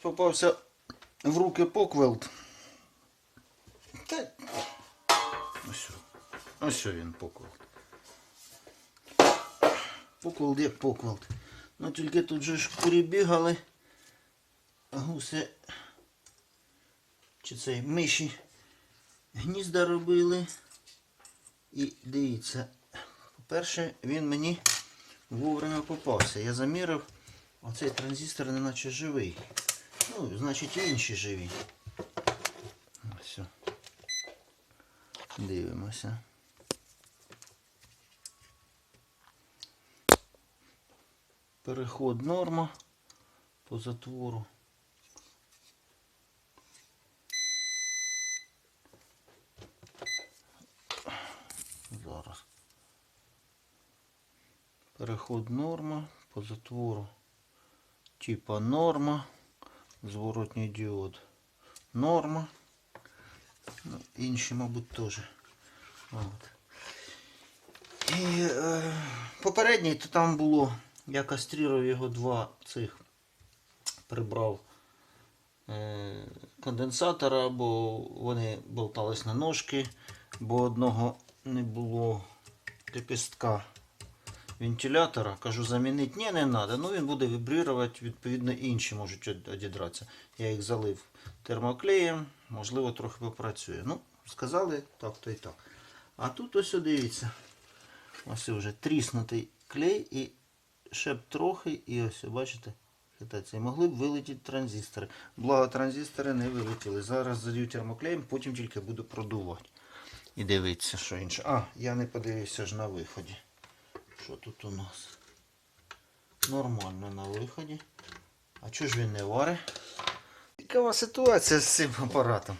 Попався в руки поквелт. Та... Ось. Ось він поквелт. Поквелт як поквелт. Ну тільки тут же ж курі бігали. А гуси чи цей миші гнізда робили. І дивіться, по-перше, він мені вовремя попався. Я замірив, оцей транзистор не наче живий. Ну, значить і інші живі. Ось. Дивимося. Переход норма по затвору. Зараз. Переход норма по затвору. Типа норма. Зворотній діод. Норма. Ну, інші, мабуть, теж. От. І е, попередній, то там було, я кастрував його два цих, прибрав е, конденсатора, бо вони болтались на ножки, бо одного не було лепестка вентилятора. Кажу, замінити ні, не треба. Ну він буде вібрувати, відповідно, інші можуть од- одідратися. Я їх залив термоклеєм, можливо, трохи попрацює. Ну, сказали так, то і так. А тут ось дивіться. Ось вже тріснутий клей і ще б трохи, і ось, бачите, хитається. І могли б вилетіти транзистори. Благо транзистори не вилетіли. Зараз залью термоклеєм, потім тільки буду продувати. І дивитися, що інше. А, я не подивився ж на виході. Що тут у нас? Нормально на виході. А чого ж він не варить? Цікава ситуація з цим апаратом.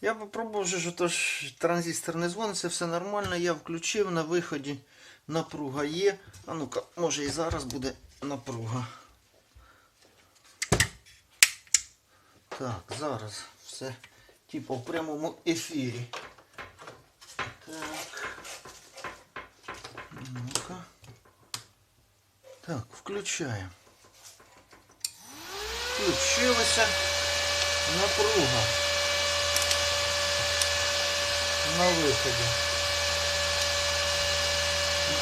Я попробував, що то транзистор не дзвониться, все нормально. Я включив на виході. Напруга є. А ну-ка, може і зараз буде напруга. Так, зараз все типу в прямому ефірі. Так. Ну-ка. Так, включаємо. Включилася напруга на виході.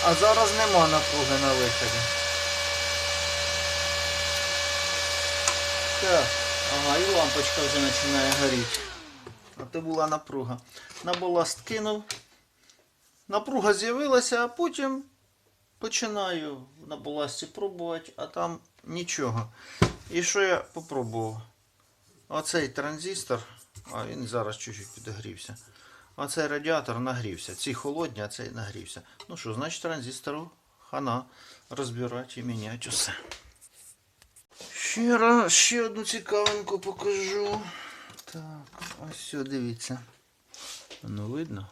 А зараз нема напруги на виході. Так, ага, і лампочка вже починає горіти. А то була напруга. На баласт кинув. Напруга з'явилася, а потім починаю на баласті пробувати, а там нічого. І що я попробував? Оцей транзистор, а він зараз чуть-чуть підогрівся. Оцей радіатор нагрівся. Ці холодні, а цей нагрівся. Ну що, значить транзистору хана розбирати і міняти усе. Ще раз, ще одну цікавинку покажу. Так, ось все, дивіться. Воно видно?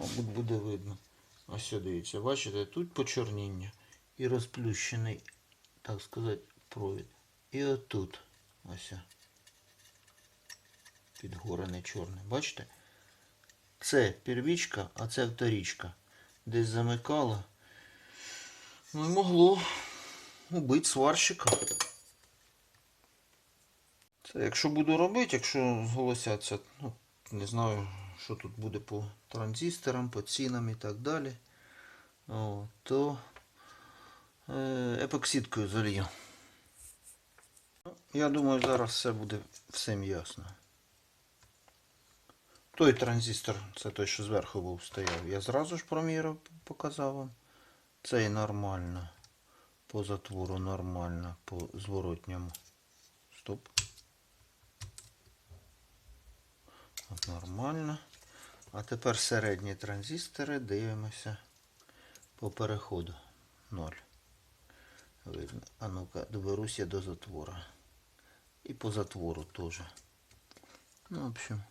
Мабуть, буде видно. Ось дивіться, бачите, тут почорніння і розплющений, так сказати, провід. І отут. Ось. Підгорене чорне. Бачите? Це первічка, а це вторічка. Десь замикало. Ну і могло убити сварщика. Це якщо буду робити, якщо зголосяться, ну, не знаю, що тут буде по транзисторам, по цінам і так далі, О, то е, епоксидкою залью. Я думаю, зараз все буде всім ясно. Той транзистор, це той, що зверху був стояв. Я зразу ж проміряв, показав вам. Цей нормально. По затвору нормально, по зворотньому. Стоп. От нормально. А тепер середні транзистори дивимося по переходу. Ноль. Видно. А ну-ка, доберуся до затвора. І по затвору теж. Ну, в общем.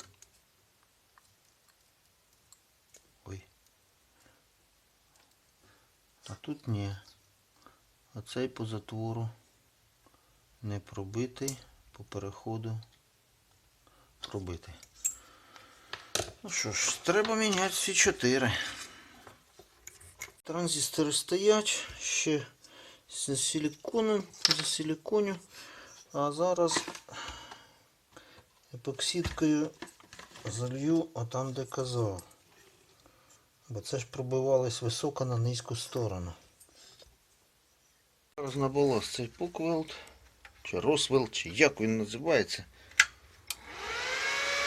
Ой. А тут ні. А цей по затвору не пробитий, по переходу пробитий. Ну що ж, треба міняти всі чотири. Транзистори стоять, ще з силікону, за силіконю. А зараз епоксидкою залью отам, де казав. Бо це ж пробивалось високо на низьку сторону. Зараз на цей поквелт, чи Росвелт, чи як він називається.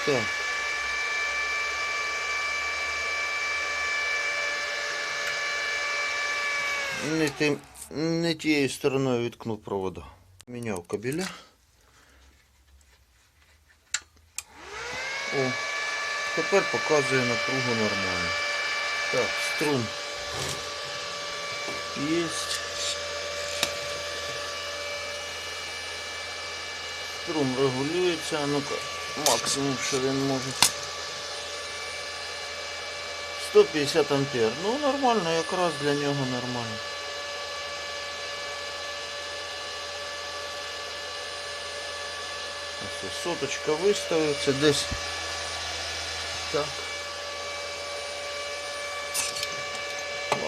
Так. Не, не тією стороною відкнув провода. Міняв кабеля. О, тепер показує напругу нормально. Так, струм есть. Струм регулюється, ну-ка, максимум, що він може. 150 ампер. Ну нормально, якраз для нього нормально. Соточка виставив, це десь так.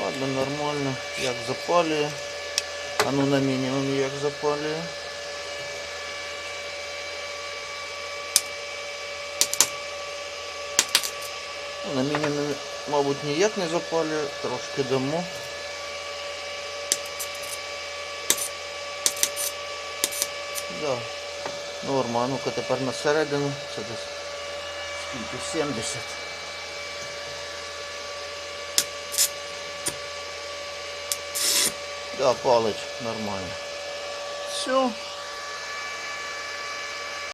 Ладно, нормально. Як запалює. А ну на мінімум як запалює. Ну, на мінімум, мабуть, ніяк не запалює, трошки дамо. Да. Норма, а ну-ка тепер на середину. Це десь скільки? 70. Да, палить нормально. Все.